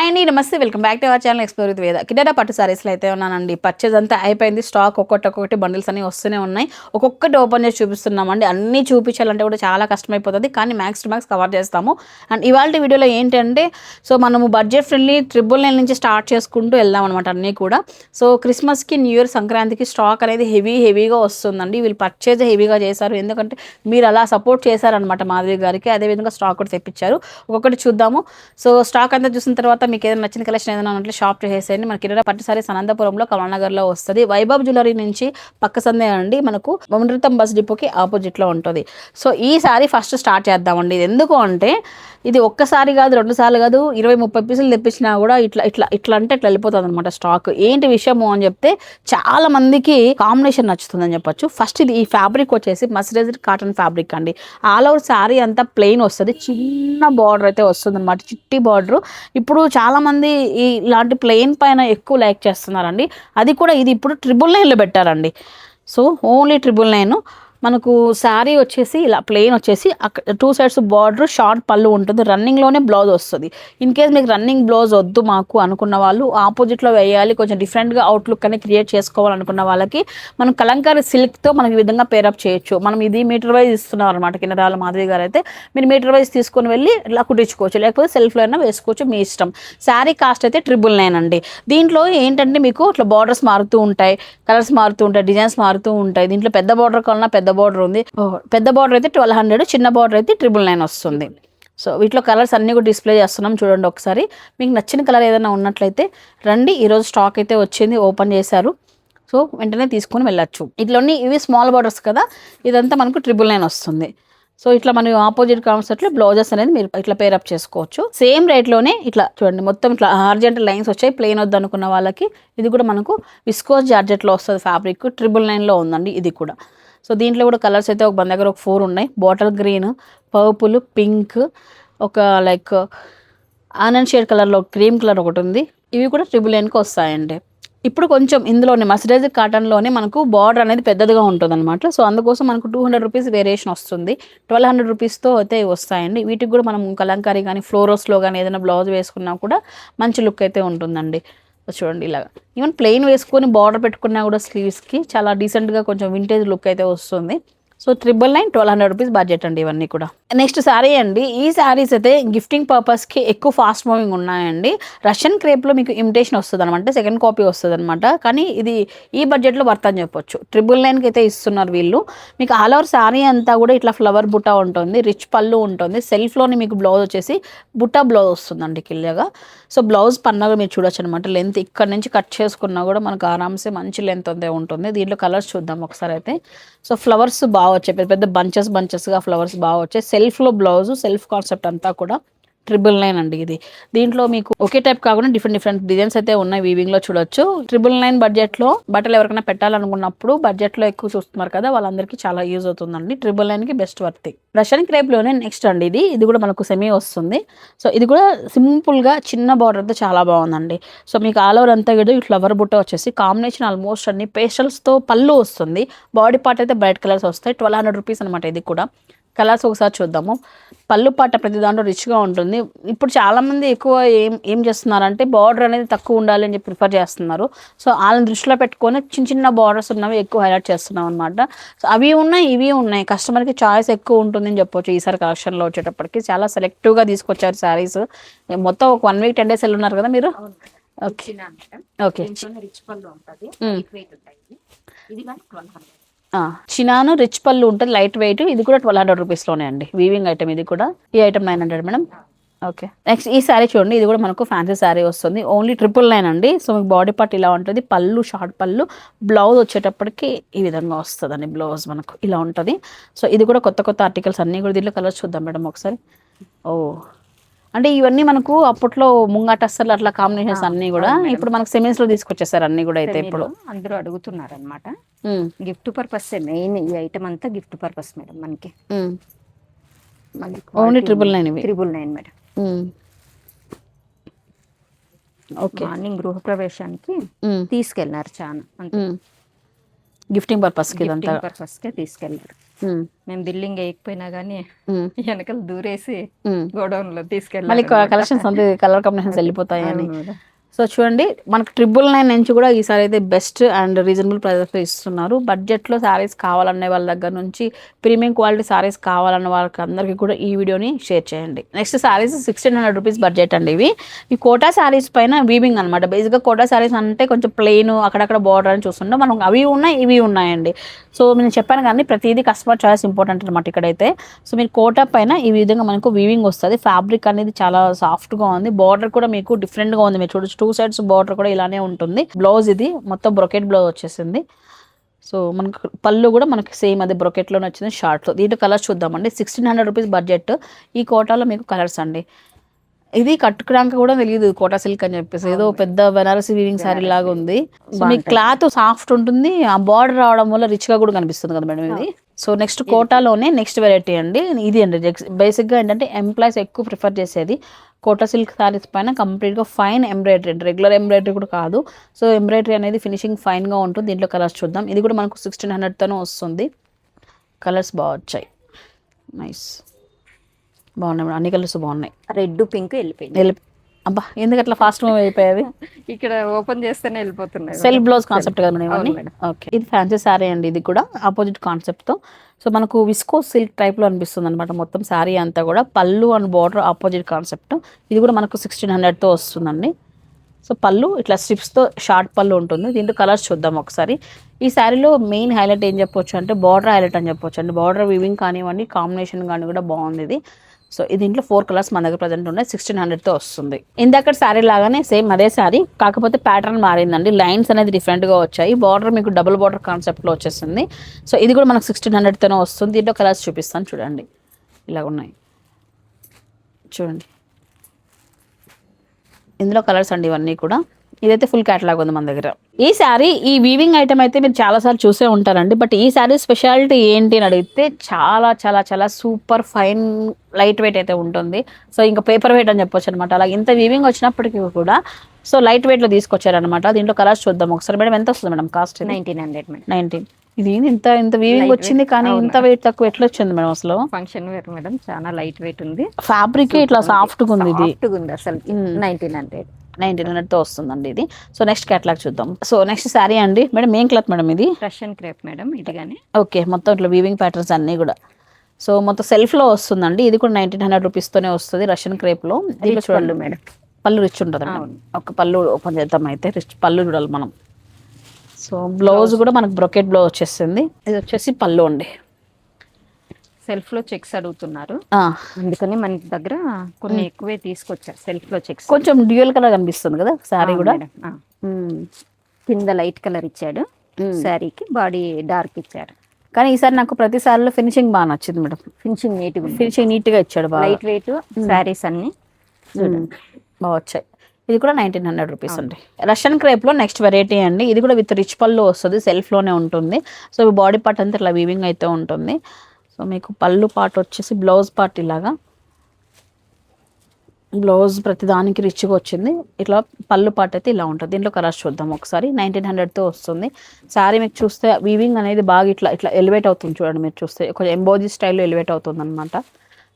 Hi అండి నమస్తే. Welcome back to our channel explore with Veda. Kinnera పట్టు సారీస్లో అయితే ఉన్నానండి. పర్చేజ్ అంతా అయిపోయింది. స్టాక్ ఒక్కొక్కటి ఒక్కొక్కటి బండిల్స్ అన్ని వస్తూనే ఉన్నాయి. ఒక్కొక్కటి ఓపెన్ చేసి చూపిస్తున్నామండి. అన్నీ చూపించాలంటే కూడా చాలా కష్టమైపోతుంది. కానీ మ్యాక్స్ టు మ్యాక్స్ కవర్ చేస్తాము. అండ్ ఇవాళ వీడియోలో ఏంటంటే సో మనము బడ్జెట్ ఫ్రెండ్లీ ట్రిపుల్ నైన్ నుంచి స్టార్ట్ చేసుకుంటూ వెళ్దాం అనమాట అన్నీ కూడా. సో క్రిస్మస్కి న్యూ ఇయర్ సంక్రాంతికి స్టాక్ అనేది హెవీ హెవీగా వస్తుందండి. వీళ్ళు పర్చేజ్ హెవీగా చేశారు. ఎందుకంటే మీరు అలా సపోర్ట్ చేశారనమాట మాధవి గారికి. అదేవిధంగా స్టాక్ కూడా తెప్పించారు. ఒక్కొక్కటి చూద్దాము. సో స్టాక్ అంతా చూసిన తర్వాత మీకు ఏదైనా నచ్చిన కలెక్షన్ ఏదైనా ఉన్నట్లు షాప్ చేసేయండి. మనకి ఇరవై పట్టు సారీస్ అనంతపురంలో కమలనగర్లో వస్తుంది. వైభవ్ జ్యువెలరీ నుంచి పక్క సందే అండి. మనకు మమృతం బస్ డిపోకి ఆపోజిట్లో ఉంటుంది. సో ఈ సారీ ఫస్ట్ స్టార్ట్ చేద్దామండి. ఇది ఎందుకు అంటే ఇది ఒక్కసారి కాదు రెండు సార్లు కాదు ఇరవై ముప్పై పీసులు తెప్పించినా కూడా ఇట్లా ఇట్లా ఇట్లా అంటే ఇట్లా వెళ్ళిపోతుంది అనమాట స్టాక్ ఏంటి విషయము అని చెప్తే చాలా మందికి కాంబినేషన్ నచ్చుతుందని చెప్పొచ్చు. ఫస్ట్ ఇది ఈ ఫ్యాబ్రిక్ వచ్చేసి మస్టరైజ్డ్ కాటన్ ఫ్యాబ్రిక్ అండి. ఆల్ ఓవర్ శారీ అంతా ప్లెయిన్ వస్తుంది. చిన్న బార్డర్ అయితే వస్తుంది అనమాట చిట్టి బార్డర్ ఇప్పుడు చాలామంది ఈ ఇలాంటి ప్లెయిన్ పైన ఎక్కువ లైక్ చేస్తున్నారండి. అది కూడా ఇది ఇప్పుడు ట్రిపుల్ నైన్లో పెట్టారండి. సో ఓన్లీ ట్రిపుల్ నైన్ మనకు శారీ వచ్చేసి ఇలా ప్లెయిన్ వచ్చేసి అక్కడ టూ సైడ్స్ బార్డర్ షార్ట్ పళ్ళు ఉంటుంది. రన్నింగ్లోనే బ్లౌజ్ వస్తుంది. ఇన్ కేస్ మీకు రన్నింగ్ బ్లౌజ్ వద్దు మాకు అనుకున్న వాళ్ళు ఆపోజిట్లో వేయాలి కొంచెం డిఫరెంట్గా అవుట్లుక్ అనేది క్రియేట్ చేసుకోవాలనుకున్న వాళ్ళకి మనం కలంకారీ సిల్క్తో మనం ఈ విధంగా పేరప్ చేయొచ్చు. మనం ఇది మీటర్ వైజ్ ఇస్తున్నాం అనమాట కినరాల మాధవి గారు అయితే. మీరు మీటర్ వైజ్ తీసుకొని వెళ్ళి ఇలా కుట్టించుకోవచ్చు. లేకపోతే సెల్ఫ్లో అయినా వేసుకోవచ్చు మీ ఇష్టం. శారీ కాస్ట్ అయితే ట్రిపుల్ నైన్ అండి. దీంట్లో ఏంటంటే మీకు ఇట్లా బార్డర్స్ మారుతూ ఉంటాయి. కలర్స్ మారుతూ ఉంటాయి డిజైన్స్ మారుతూ ఉంటాయి. దీంట్లో పెద్ద బార్డర్ కావాలన్నా పెద్ద బార్డర్ ఉంది. పెద్ద బార్డర్ అయితే ట్వెల్వ్ హండ్రెడ్ చిన్న బార్డర్ అయితే ట్రిపుల్ నైన్ వస్తుంది. సో వీటిలో కలర్స్ అన్నీ కూడా డిస్ప్లే చేస్తున్నాం చూడండి ఒకసారి. మీకు నచ్చిన కలర్ ఏదైనా ఉన్నట్లయితే రండి. ఈరోజు స్టాక్ అయితే వచ్చింది ఓపెన్ చేశారు. సో వెంటనే తీసుకొని వెళ్ళచ్చు. ఇట్లోని ఇవి స్మాల్ బార్డర్స్ కదా ఇదంతా మనకు ట్రిపుల్ నైన్ వస్తుంది. సో ఇట్లా మనం ఆపోజిట్ కాన్సెప్ట్లో బ్లౌజెస్ అనేది మీరు ఇట్లా పేరప్ చేసుకోవచ్చు. సేమ్ రేట్లోనే ఇట్లా చూడండి మొత్తం ఇట్లా ఆర్జెంట్ లైన్స్ వచ్చాయి ప్లెయిన్ వద్దు అనుకున్న వాళ్ళకి ఇది కూడా మనకు విస్కోస్ జార్జెట్లో వస్తుంది ఫ్యాబ్రిక్ ట్రిపుల్ నైన్లో ఉందండి ఇది కూడా. సో దీంట్లో కూడా కలర్స్ అయితే ఒక మన దగ్గర ఒక ఫోర్ ఉన్నాయి. బాటిల్ గ్రీన్ పర్పుల్ పింక్ ఒక లైక్ ఆనంద్ షేడ్ కలర్లో క్రీమ్ కలర్ ఒకటి ఉంది. ఇవి కూడా ట్రిబుల్ ఎన్కి వస్తాయండి. ఇప్పుడు కొంచెం ఇందులోనే మస్టరైజ్ కాటన్లోనే మనకు బార్డర్ అనేది పెద్దదిగా ఉంటుంది అనమాట సో అందుకోసం మనకు టూ హండ్రెడ్ రూపీస్ వేరియేషన్ వస్తుంది. ట్వెల్వ్ హండ్రెడ్ రూపీస్తో అయితే వస్తాయండి. వీటికి కూడా మనం కలంకారీ కానీ ఫ్లోరోస్లో కానీ ఏదైనా బ్లౌజ్ వేసుకున్నా కూడా మంచి లుక్ అయితే ఉంటుందండి. చూడండి ఇలాగా. ఈవెన్ ప్లెయిన్ వేసుకొని బార్డర్ పెట్టుకున్నా కూడా స్లీవ్స్కి చాలా డీసెంట్గా కొంచెం వింటేజ్ లుక్ అయితే వస్తుంది. So triple nine twelve hundred rupees budget అండి ఇవన్నీ కూడా. నెక్స్ట్ శారీ అండి ఈ శారీస్ అయితే గిఫ్టింగ్ పర్పస్కి ఎక్కువ ఫాస్ట్ మూవింగ్ ఉన్నాయండి. రష్యన్ క్రేప్లో మీకు ఇమిటేషన్ వస్తుంది అనమాట సెకండ్ కాపీ వస్తుంది అనమాట కానీ ఇది ఈ బడ్జెట్లో వర్త్ అని చెప్పొచ్చు. ట్రిపుల్ నైన్కి అయితే ఇస్తున్నారు వీళ్ళు. మీకు ఆల్ ఓవర్ శారీ అంతా కూడా ఇట్లా ఫ్లవర్ బుట్ట ఉంటుంది రిచ్ పళ్ళు ఉంటుంది. సెల్ఫ్లోని మీకు బ్లౌజ్ వచ్చేసి బుట్ట బ్లౌజ్ వస్తుందండి కిల్లగా సో బ్లౌజ్ పన్నగా మీరు చూడొచ్చు అనమాట లెంత్ ఇక్కడ నుంచి కట్ చేసుకున్నా కూడా మనకు ఆరామ్సే మంచి లెంత్ ఉందే ఉంటుంది. దీంట్లో కలర్స్ చూద్దాం ఒకసారి అయితే. సో ఫ్లవర్స్ బాగా వచ్చాయి పెద్ద పెద్ద బంచెస్ బంచెస్గా ఫ్లవర్స్ బాగా వచ్చాయి సెల్ఫ్లో బ్లౌజ్ సెల్ఫ్ కాన్సెప్ట్ అంతా కూడా ట్రిపుల్ నైన్ అండి ఇది. దీంట్లో మీకు ఒకే టైప్ కాకుండా డిఫరెంట్ డిఫరెంట్ డిజైన్స్ అయితే ఉన్నాయి వీవింగ్లో చూడొచ్చు. ట్రిపుల్ నైన్ బడ్జెట్లో బట్టలు ఎవరికైనా పెట్టాలనుకున్నప్పుడు బడ్జెట్లో ఎక్కువ చూస్తున్నారు కదా వాళ్ళందరికీ చాలా యూజ్ అవుతుందండి. ట్రిపుల్ నైన్కి బెస్ట్ వర్తి. రష్యన్ క్రేప్లోనే నెక్స్ట్ అండి ఇది. ఇది కూడా మనకు సెమీ వస్తుంది. సో ఇది కూడా సింపుల్గా చిన్న బార్డర్తో చాలా బాగుందండి. సో మీకు ఆల్ ఓవర్ అంతా కూడా ఈ ఫ్లవర్ బుట్ట వచ్చేసి కాంబినేషన్ ఆల్మోస్ట్ అన్ని పేస్టల్స్తో పళ్ళు వస్తుంది. బాడీ పార్ట్ అయితే బ్రైట్ కలర్స్ వస్తాయి. ట్వెల్వ్ హండ్రెడ్ రూపీస్ అనమాట ఇది కూడా. కలర్స్ ఒకసారి చూద్దాము. పళ్ళు పాట ప్రతి దాంట్లో రిచ్గా ఉంటుంది. ఇప్పుడు చాలామంది ఎక్కువ ఏం ఏం చేస్తున్నారంటే బార్డర్ అనేది తక్కువ ఉండాలి అని చెప్పి ప్రిఫర్ చేస్తున్నారు. సో వాళ్ళని దృష్టిలో పెట్టుకొని చిన్న చిన్న బార్డర్స్ ఉన్నవి ఎక్కువ హైలైట్ చేస్తున్నాం అనమాట సో అవి ఉన్నాయి ఇవి ఉన్నాయి. కస్టమర్కి చాయిస్ ఎక్కువ ఉంటుందని చెప్పొచ్చు ఈసారి కలెక్షన్లో వచ్చేటప్పటికి. చాలా సెలెక్టివ్గా తీసుకొచ్చారు శారీస్. మొత్తం ఒక వన్ వీక్ టెన్ డేస్ వెళ్ళి ఉన్నారు కదా మీరు? ఓకే. ఓకే. రిచ్ పళ్ళు ఉంటుంది. ఇది కానీ చినాను రిచ్ పళ్ళు ఉంటుంది లైట్ వెయిట్ ఇది కూడా ట్వెల్వ్ హండ్రెడ్ రూపీస్లోనే అండి. వీవింగ్ ఐటమ్ ఇది కూడా. ఈ item nine hundred madam. Okay. Next ఈ శారీ చూడండి ఇది కూడా మనకు ఫ్యాన్సీ శారీ వస్తుంది. ఓన్లీ ట్రిపుల్ నైన్ అండి. సో మీకు బాడీ పార్ట్ ఇలా ఉంటుంది. పళ్ళు షార్ట్ పళ్ళు బ్లౌజ్ వచ్చేటప్పటికి ఈ విధంగా వస్తుందండి బ్లౌజ్ మనకు. ఇలా ఉంటుంది. సో ఇది కూడా కొత్త కొత్త ఆర్టికల్స్ అన్నీ కూడా దీంట్లో కలర్స్ చూద్దాం మేడం ఒకసారి. ఓ. అంటే ఇవన్నీ మనకు అప్పట్లో ముంగాట అస్సలు అట్లా కాంబినేషన్స్ అన్నీ కూడా ఇప్పుడు మనకు సెమీస్లో తీసుకొచ్చేసారు అన్నీ కూడా అయితే ఇప్పుడు. అందరూ అడుగుతున్నారు అనమాట గిఫ్ట్ పర్పస్ మెయిన్ ఈ ఐటమ్ అంతా గిఫ్ట్ పర్పస్ మేడం మనకి. Only triple nine triple nine madam. Okay. Morning గృహప్రవేశానికి తీసుకెళ్ళినారు చాలా గిఫ్టింగ్ పర్పస్కి ఇదంతా. పర్పస్ కే తీసుకెళ్ళారు. మేము బిల్డింగ్ వేయకపోయినా ఉమ్, వెనకాల దూరేసి. గోడౌన్లో మళ్ళీ తీసుకెళ్ళాలి కలెక్షన్స్ కలర్ కాంబినేషన్స్ వెళ్ళిపోతాయి అని అవును మేడం. సో చూడండి మనకు ట్రిపుల్ నైన్ నుంచి కూడా ఈసారి అయితే బెస్ట్ అండ్ రీజనబుల్ ప్రైజెస్లో ఇస్తున్నారు. బడ్జెట్లో శారీస్ కావాలనే వాళ్ళ దగ్గర నుంచి ప్రీమియం క్వాలిటీ శారీస్ కావాలన్న వాళ్ళకి అందరికీ కూడా ఈ వీడియోని షేర్ చేయండి. Next sarees sixteen hundred rupees budget అండి ఇవి. ఈ కోటా శారీస్ పైన వీవింగ్ అనమాట బేసిక్గా కోటా శారీస్ అంటే కొంచెం ప్లెయిన్ అక్కడక్కడ బార్డర్ అని చూస్తుంటాం మనం అవి ఉన్నాయి ఇవి ఉన్నాయండి. సో నేను చెప్పాను కానీ ప్రతిదీ కస్టమర్ చాయిస్ ఇంపార్టెంట్ అనమాట ఇక్కడైతే. సో మీరు కోటా పైన ఈ విధంగా మనకు వీవింగ్ వస్తుంది. ఫ్యాబ్రిక్ అనేది చాలా సాఫ్ట్గా ఉంది. బార్డర్ కూడా మీకు డిఫరెంట్గా ఉంది. మీరు చూడొచ్చు టూ సైడ్స్ బార్డర్ కూడా ఇలానే ఉంటుంది. బ్లౌజ్ ఇది మొత్తం బ్రొకెట్ బ్లౌజ్ వచ్చేసింది. సో మనకు పళ్ళు కూడా మనకి సేమ్ అది బ్రొకెట్లోనే వచ్చింది షార్ట్లో. దీంట్లో కలర్స్ చూద్దామండి. సిక్స్టీన్ హండ్రెడ్ రూపీస్ బడ్జెట్ ఈ కోటాలో మీకు కలర్స్ అండి. ఇది కట్టుకోవడానికి కూడా తెలియదు కోటా సిల్క్ అని చెప్పేసి. ఏదో పెద్ద బెనారసి వీవింగ్ శారీ లాగా ఉంది. సో మీ క్లాత్ సాఫ్ట్ ఉంటుంది. ఆ బార్డర్ రావడం వల్ల రిచ్గా కూడా కనిపిస్తుంది కదా మేడం ఇది. సో నెక్స్ట్ కోటాలోనే నెక్స్ట్ వెరైటీ అండి. ఇది అండి. బేసిక్గా ఏంటంటే ఎంప్లాయీస్ ఎక్కువ ప్రిఫర్ చేసేది కోటా సిల్క్ శారీస్ పైన కంప్లీట్గా ఫైన్ ఎంబ్రాయిడరీ అండి. రెగ్యులర్ ఎంబ్రాయిడరీ కూడా కాదు. సో ఎంబ్రాయిడరీ అనేది ఫినిషింగ్ ఫైన్గా ఉంటుంది. దీంట్లో కలర్స్ చూద్దాం. ఇది కూడా మనకు సిక్స్టీన్ హండ్రెడ్ తోనే వస్తుంది. కలర్స్ బాగా వచ్చాయి. నైస్ బాగున్నాయి మేడం. అన్ని కలర్స్ బాగున్నాయి. రెడ్ పింక్ వెళ్ళిపోయింది వెళ్ళి అబ్బా ఎందుకు అట్లా ఫాస్ట్ మూవ్ అయిపోయావి? ఇక్కడ ఓపెన్ చేస్తేనే వెళ్ళిపోతున్నాయి సెల్ఫ్ బ్లౌజ్ కాన్సెప్ట్ కదా ఇవన్నీ. ఓకే ఇది ఫ్యాన్సీ శారీ అండి ఇది కూడా ఆపోజిట్ కాన్సెప్ట్తో. సో మనకు విస్కో సిల్క్ టైప్లో అనిపిస్తుంది అనమాట మొత్తం శారీ అంతా కూడా. పళ్ళు అండ్ బార్డర్ ఆపోజిట్ కాన్సెప్ట్ ఇది కూడా మనకు సిక్స్టీన్ హండ్రెడ్తో వస్తుందండి. సో పళ్ళు ఇట్లా స్ట్రిప్స్తో షార్ట్ పళ్ళు ఉంటుంది. దీంట్లో కలర్స్ చూద్దాం ఒకసారి. ఈ శారీలో మెయిన్ హైలైట్ ఏం చెప్పొచ్చు అంటే బార్డర్ హైలైట్ అని చెప్పొచ్చు అండి. బార్డర్ వివింగ్ కానివ్వండి కాంబినేషన్ కానీ కూడా బాగుంది ఇది. సో దీంట్లో ఫోర్ కలర్స్ మన దగ్గర ప్రజెంట్ ఉన్నాయి సిక్స్టీన్ హండ్రెడ్తో వస్తుంది. ఇందాక శారీ లాగానే సేమ్ అదే శారీ కాకపోతే ప్యాటర్న్ మారిందండి. లైన్స్ అనేది డిఫరెంట్గా వచ్చాయి. బార్డర్ మీకు డబుల్ బార్డర్ కాన్సెప్ట్లో వచ్చేసింది. సో ఇది కూడా మనకు సిక్స్టీన్ హండ్రెడ్తోనే వస్తుంది. దీంట్లో కలర్స్ చూపిస్తాను చూడండి. ఇలా ఉన్నాయి. చూడండి. ఇందులో కలర్స్ అండి ఇవన్నీ కూడా. ఇదైతే ఫుల్ క్యాటలాగ్ ఉంది మన దగ్గర. ఈ శారీ ఈ వీవింగ్ ఐటమ్ అయితే మీరు చాలాసార్లు చూసే ఉంటారండి. బట్ ఈ శారీ స్పెషాలిటీ ఏంటి అని అడిగితే చాలా చాలా చాలా సూపర్ ఫైన్ లైట్ వెయిట్ అయితే ఉంటుంది. సో ఇంకా పేపర్ వెయిట్ అని చెప్పొచ్చు అనమాట అలా ఇంత వీవింగ్ వచ్చినప్పటికీ కూడా సో లైట్ వెయిట్లో తీసుకొచ్చారనమాట దీంట్లో కలర్స్ చూద్దాం ఒకసారి. మేడం ఎంత వస్తుంది madam cost nineteen hundred nineteen ఇది ఇంత ఇంత వీవింగ్ వచ్చింది కానీ. ఇంత వెయిట్ తక్కువ ఎట్లా వచ్చింది మేడం అసలు? ఫంక్షన్ వేర్ మేడం చాలా లైట్ వెయిట్ ఉంది. ఫ్యాబ్రిక్ ఇట్లా సాఫ్ట్గా ఉంది. ఇది. సాఫ్ట్ ఉంది అసలు. నైన్టీన్ హండ్రెడ్ నైన్టీన్ హండ్రెడ్తో వస్తుందండి ఇది. సో నెక్స్ట్ క్యాటలాగ్ చూద్దాం. సో నెక్స్ట్ శారీ అండి. మేడం ఏం క్లాత్ మేడం ఇది? రష్యన్ క్రేప్ మేడం ఇది కానీ ఓకే మొత్తం ఇట్లా వీవింగ్ ప్యాటర్న్స్ అన్నీ కూడా. సో మొత్తం సెల్ఫ్లో వస్తుందండి. ఇది కూడా నైన్టీన్ హండ్రెడ్ రూపీస్తోనే వస్తుంది రష్యన్ క్రేప్లో. దీంట్లో చూడండి. మేడం. పళ్ళు రిచ్ ఉంటుంది. ఒక పళ్ళు ఓపెన్ చేద్దాం అయితే. రిచ్ పళ్ళు చూడాలి మనం. So blouse. కూడా మనకు బ్రొకెట్ బ్లౌజ్ వచ్చేసింది. ఇది వచ్చేసి పళ్ళు అండి. సెల్ఫ్లో చెక్స్ అడుగుతున్నారు. అందుకని మన దగ్గర కొన్ని ఎక్కువే తీసుకొచ్చారు సెల్ఫ్లో చెక్స్. కొంచెం డ్యూయల్ కలర్ కనిపిస్తుంది కదా శారీ కూడా. కింద లైట్ కలర్ ఇచ్చాడు. శారీకి బాడీ డార్క్ ఇచ్చాడు కానీ ఈసారి నాకు ప్రతి శారీలో ఫినిషింగ్ బాగా నచ్చింది మేడం. ఫినిషింగ్ నీట్గా ఫినిషింగ్ నీట్గా ఇచ్చాడు బాగా. లైట్ వెయిట్ శారీస్ అన్ని. బాగా వచ్చాయి. ఇది కూడా నైన్టీన్ హండ్రెడ్ రూపీస్ అండి. రష్యన్ క్రేప్లో నెక్స్ట్ వెరైటీ అండి. ఇది కూడా విత్ రిచ్ పళ్ళు వస్తుంది సెల్ఫ్లోనే ఉంటుంది. సో బాడీ పార్ట్ అంతా ఇట్లా వీవింగ్ అయితే ఉంటుంది. సో మీకు పళ్ళు పార్ట్ వచ్చేసి బ్లౌజ్ పార్ట్ ఇలాగా. బ్లౌజ్ ప్రతిదానికి రిచ్గా వచ్చింది. ఇట్లా పళ్ళు పార్ట్ అయితే ఇలా ఉంటుంది. దీంట్లో కలర్స్ చూద్దాం ఒకసారి. నైన్టీన్ హండ్రెడ్తో వస్తుంది. శారీ మీకు చూస్తే వీవింగ్ అనేది బాగా ఇట్లా ఇట్లా ఎలివేట్ అవుతుంది చూడండి మీరు చూస్తే. కొంచెం ఎంబోజీ స్టైల్లో ఎలివేట్ అవుతుంది అనమాట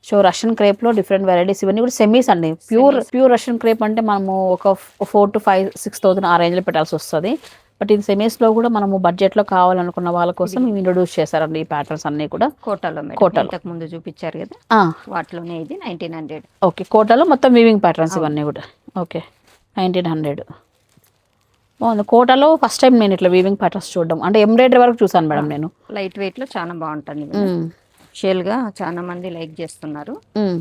సో రష్యన్ క్రేప్లో డిఫరెంట్ వెరైటీస్ ఇవన్నీ కూడా సెమీస్ అండి. ప్యూర్ ప్యూర్ రష్యన్ క్రేప్ అంటే మనము ఒక four to five six thousand ఆ రేంజ్లో పెట్టాల్సి వస్తుంది. బట్ ఇది సెమీస్లో కూడా మనము బడ్జెట్లో కావాలనుకున్న వాళ్ళ కోసం ఇంట్రొడ్యూస్ చేశారండి ఈ ప్యాటర్న్స్ అన్నీ కూడా. కోటాలో కోటాలో. ఇంతకు ముందు చూపించారు కదా? వాటిలోనే ఇది నైన్టీన్ హండ్రెడ్ ఓకే కోటాలో మొత్తం వీవింగ్ ప్యాటర్న్స్ ఇవన్నీ కూడా. ఓకే నైన్టీన్ హండ్రెడ్ బాగుంది. కోటాలో ఫస్ట్ టైం నేను ఇట్లా వీవింగ్ ప్యాటర్న్స్ చూడడం. అంటే ఎంబ్రాయిడరీ వరకు చూసాను మేడం నేను. లైట్ వెయిట్లో చాలా బాగుంటుంది మ్మ్. షేల్గా చాలా మంది లైక్ చేస్తున్నారు.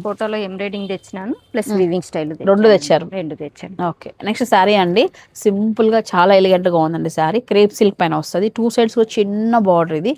ఫోటోలో ఎంబ్రాయిడింగ్ తెచ్చినాను ప్లస్ వీవింగ్ స్టైల్ రెండు తెచ్చారు. రెండు తెచ్చాను. ఓకే నెక్స్ట్ శారీ అండి. సింపుల్గా చాలా ఎలిగెంట్గా ఉందండి శారీ క్రేప్ సిల్క్ పైన వస్తుంది. టూ సైడ్స్ చిన్న బార్డర్ ఇది.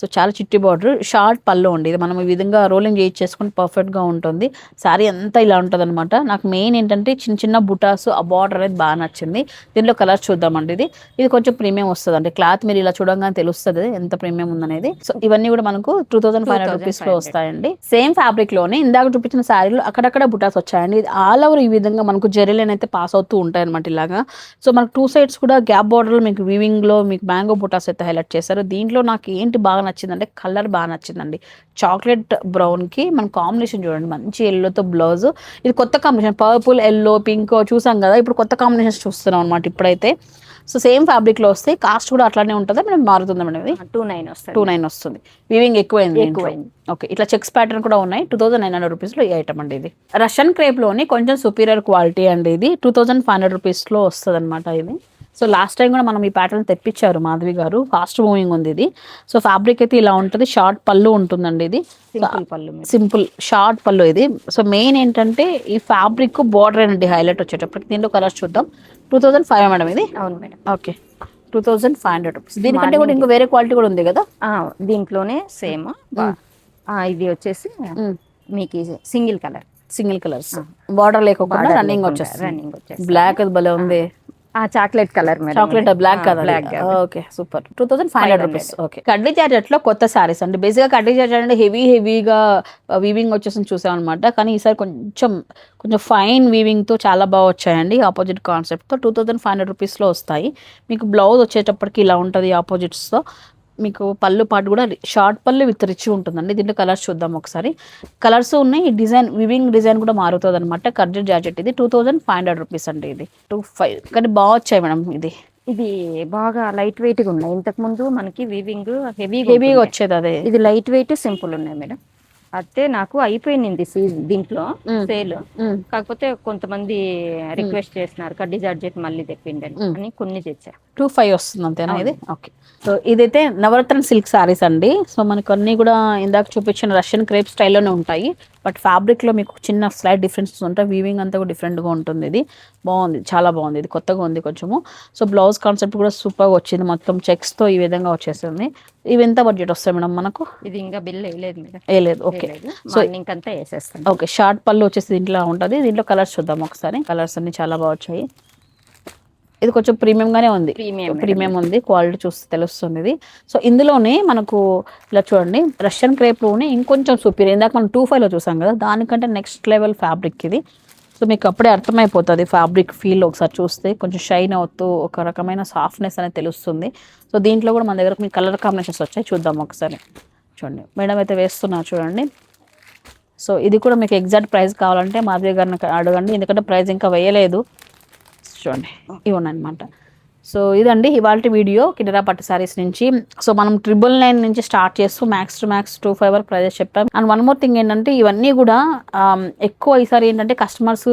సో చాలా చిట్టి బార్డర్ షార్ట్ పళ్ళు ఉండి ఇది మనం ఈ విధంగా రోలింగ్ చేసుకుని పర్ఫెక్ట్గా ఉంటుంది. శారీ అంతా ఇలా ఉంటుంది అనమాట నాకు మెయిన్ ఏంటంటే చిన్న చిన్న బుటాస్ ఆ బార్డర్ అనేది బాగా నచ్చింది. దీనిలో కలర్ చూద్దామండి ఇది. ఇది కొంచెం ప్రీమియం వస్తుంది అంటే క్లాత్ మీరు ఇలా చూడంగానే తెలుస్తుంది. ఎంత ప్రీమియం ఉందనేది. సో ఇవన్నీ కూడా మనకు టూ థౌసండ్ ఫైవ్ హండ్రెడ్ రూపీస్లో వస్తాయండి. సేమ్ ఫ్యాబ్రిక్లోనే ఇందాక చూపించిన శారీలు అక్కడక్కడ బుటాస్ వచ్చాయండి. ఇది ఆల్ ఓవర్ ఈ విధంగా మనకు జెరీలైన్ అయితే పాస్ అవుతూ ఉంటాయి అనమాట ఇలాగా. సో మనకు టూ సైడ్స్ కూడా గ్యాప్ బార్డర్ మీకు వీవింగ్లో మీకు మ్యాంగో బుటాస్ అయితే హైలైట్ చేశారు. దీంట్లో నాకు ఏంటి బాగా నచ్చిందంటే కలర్ బాగా నచ్చిందండి. చాక్లెట్ బ్రౌన్కి మన కాంబినేషన్ చూడండి. మంచి ఎల్లోతో బ్లౌజ్ ఇది కొత్త కాంబినేషన్ పర్పుల్ ఎల్లో పింక్ చూసాం కదా. ఇప్పుడు కొత్త కాంబినేషన్స్ చూస్తున్నాం అనమాట ఇప్పుడైతే. సో సేమ్ ఫ్యాబ్రిక్లో వస్తాయి కాస్ట్ కూడా అట్లానే ఉంటుందా? మేడం మారుతుందా మేడం ఇది? టూ నైన్ వస్తుంది. టూ నైన్ వస్తుంది. వీవింగ్ ఎక్కువైంది ఎక్కువైంది. ఓకే ఇట్లా చెక్స్ ప్యాటర్న్ కూడా ఉన్నాయి. టూ థౌసండ్ నైన్ హండ్రెడ్ రూపీస్లో ఈ ఐటమ్ అండి ఇది. రష్యన్ క్రేప్లోని కొంచెం సుపీరియర్ క్వాలిటీ అండి ఇది. టూ థౌసండ్ ఫైవ్ హండ్రెడ్ రూపీస్లో వస్తుంది అనమాట ఇది. సో లాస్ట్ టైం కూడా మనం ఈ ప్యాటర్న్ తెప్పించారు మాధవి గారు. ఫాస్ట్ మూవింగ్ ఉంది ఇది. సో ఫ్యాబ్రిక్ అయితే ఇలా ఉంటుంది. షార్ట్ పళ్ళు ఉంటుందండి ఇది. సింపుల్ పళ్ళు. సింపుల్ షార్ట్ పళ్ళు ఇది. సో మెయిన్ ఏంటంటే ఈ ఫ్యాబ్రిక్ బార్డర్ అండి హైలైట్ వచ్చేటప్పటికి దీంట్లో కలర్స్ చూద్దాం. టూ థౌసండ్ ఫైవ్ మేడం ఇది? అవును madam. Okay. Two thousand five hundred rupees దీనికంటే కూడా ఇంకో వేరే క్వాలిటీ కూడా ఉంది కదా? దీంట్లోనే సేమ్ ఇది వచ్చేసి మీకు single colour. Single colours border లేకుండా రన్నింగ్ వచ్చేస్తుంది. రన్నింగ్ వచ్చేసి బ్లాక్ అది భలే ఉంది. చాక్లెట్ కలర్ చాక్లెట్ బ్లాక్ కదా black okay super. Two thousand five hundred rupees okay. కడ్డీ జార్జెట్లో కొత్త సారీస్ అండి. బేసిక్గా కడ్డీ జార్జెట్ అంటే హెవీ హెవీగా వీవింగ్ వచ్చేసి చూసాం అనమాట కానీ ఈసారి కొంచెం కొంచెం ఫైన్ వీవింగ్తో చాలా బాగా వచ్చాయండి. ఆపోజిట్ కాన్సెప్ట్తో టూ థౌసండ్ ఫైవ్ హండ్రెడ్ రూపీస్లో వస్తాయి. మీకు బ్లౌజ్ వచ్చేటప్పటికి ఇలా ఉంటుంది ఆపోజిట్స్తో. మీకు పళ్ళు పాటు కూడా షార్ట్ పళ్ళు విత్ రిచ్ ఉంటుందండి. దీంట్లో కలర్స్ చూద్దాం ఒకసారి. కలర్స్ ఉన్నాయి డిజైన్ వివింగ్ డిజైన్ కూడా మారుతుంది అనమాట కర్జెట్ జాకెట్ ఇది. Two thousand five hundred rupees అండి ఇది. Two five. కానీ బాగా వచ్చాయి మేడం ఇది. ఇది బాగా లైట్ వెయిట్గా ఉన్నాయి. ఇంతకు ముందు మనకి వీవింగ్ హెవీ హెవీగా వచ్చేది అదే. ఇది లైట్ వెయిట్ సింపుల్ ఉన్నాయి మేడం. అయితే నాకు అయిపోయింది దీంట్లో. సేల్. కాకపోతే కొంతమంది రిక్వెస్ట్ చేస్తున్నారు కడ్డీ జార్జెట్ మళ్ళీ తెప్పిండి అని. మ్మ్. అని కొన్ని తెచ్చా టూ ఫైవ్ వస్తుంది అంతేనా ఇది ఓకే సో ఇదైతే నవరత్న సిల్క్ సారీస్ అండి సో మనకు అన్నీ కూడా ఇందాక చూపించిన రష్యన్ క్రేప్ స్టైల్లోనే ఉంటాయి బట్ ఫ్యాబ్రిక్లో మీకు చిన్న స్లైట్ డిఫరెన్సెస్ ఉంటాయి. వీవింగ్ అంతా కూడా డిఫరెంట్గా ఉంటుంది ఇది. బాగుంది. చాలా బాగుంది. ఇది కొత్తగా ఉంది కొంచెము. సో బ్లౌజ్ కాన్సెప్ట్ కూడా సూపర్గా వచ్చింది. మొత్తం చెక్స్తో ఈ విధంగా వచ్చేసింది. ఇవి ఎంత బడ్జెట్ వస్తాయి మేడం మనకు? ఇది ఇంకా బిల్ వేయలేదు మేడం. ఏ లేదు ఓకే. వేయలేదు. సో అంతా వేసేస్తాను ఓకే. షార్ట్ పళ్ళు వచ్చేసి దీంట్లో ఉంటుంది. దీంట్లో కలర్స్ చూద్దాం ఒకసారి. కలర్స్ అన్ని చాలా బాగా వచ్చాయి. ఇది కొంచెం ప్రీమియం గానే ఉంది. ప్రీమియం ప్రీమియం ఉంది. క్వాలిటీ చూస్తే తెలుస్తుంది ఇది. సో ఇందులోనే మనకు ఇలా చూడండి రష్యన్ క్రేప్లోనే ఇంకొంచెం సూపీరియర్ ఇందాక మనం టూ ఫైవ్లో చూసాం కదా దానికంటే నెక్స్ట్ లెవెల్ ఫ్యాబ్రిక్ ఇది. సో మీకు అప్పుడే అర్థమైపోతుంది ఫ్యాబ్రిక్ ఫీల్ ఒకసారి చూస్తే. కొంచెం షైన్ అవుతూ ఒక రకమైన సాఫ్ట్నెస్ అనేది తెలుస్తుంది. సో దీంట్లో కూడా మన దగ్గర మీ కలర్ కాంబినేషన్స్ వచ్చాయి. చూద్దాం ఒకసారి. చూడండి. మేడం అయితే వేస్తున్నారు చూడండి. సో ఇది కూడా మీకు ఎగ్జాక్ట్ ప్రైస్ కావాలంటే మాధవి గారిని అడగండి. ఎందుకంటే ప్రైస్ ఇంకా వేయలేదు. చూడండి ఇవ్వండి అనమాట సో ఇదండి ఇవాళ వీడియో కిడరా పట్టు సారీస్ నుంచి. సో మనం ట్రిపుల్ నైన్ నుంచి స్టార్ట్ చేస్తూ max to max two five వరకు ప్రైజెస్ చెప్పాం. అండ్ వన్ మోర్ థింగ్ ఏంటంటే ఇవన్నీ కూడా ఎక్కువ ఈసారి ఏంటంటే కస్టమర్స్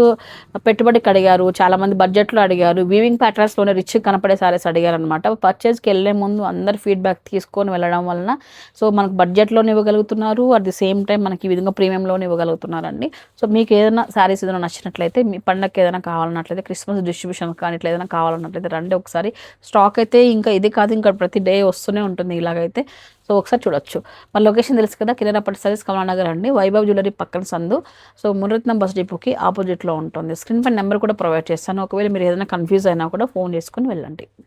పెట్టుబడికి అడిగారు చాలా మంది బడ్జెట్లో అడిగారు వీవింగ్ ప్యాటర్న్స్లోనే రిచ్ కనపడే సారీస్ అడిగారు అనమాట పర్చేస్కి వెళ్ళే ముందు అందరు ఫీడ్బ్యాక్ తీసుకొని వెళ్ళడం వలన సో మనకు బడ్జెట్లోనే ఇవ్వగలుగుతున్నారు అట్ ది సేమ్ టైం మనకి ఈ విధంగా ప్రీమియంలోనే ఇవ్వగలుగుతున్నారండి. సో మీకు ఏదైనా సారీస్ ఏదైనా నచ్చినట్లయితే మీ పండగకి ఏదైనా కావాలన్నట్లయితే క్రిస్మస్ డిస్ట్రిబ్యూషన్ కానీ ఇట్లా ఏదైనా కావాలన్నట్లయితే రండి ఒకసారి స్టాక్ అయితే ఇంకా ఇది కాదు ఇంకా ప్రతి డే వస్తూనే ఉంటుంది ఇలాగైతే. సో ఒకసారి చూడొచ్చు. మన లొకేషన్ తెలుసు కదా కిరణపట్టి సర్వీస్ కమలానగర్ అండి. వైభవ్ జ్యువెలరీ పక్కన సందు. సో మురత్నం బస్ డిపోకి ఆపోజిట్లో ఉంటుంది. స్క్రీన్ పై నెంబర్ కూడా ప్రొవైడ్ చేస్తాను. ఒకవేళ మీరు ఏదైనా కన్ఫ్యూజ్ అయినా కూడా ఫోన్ చేసుకుని వెళ్ళండి.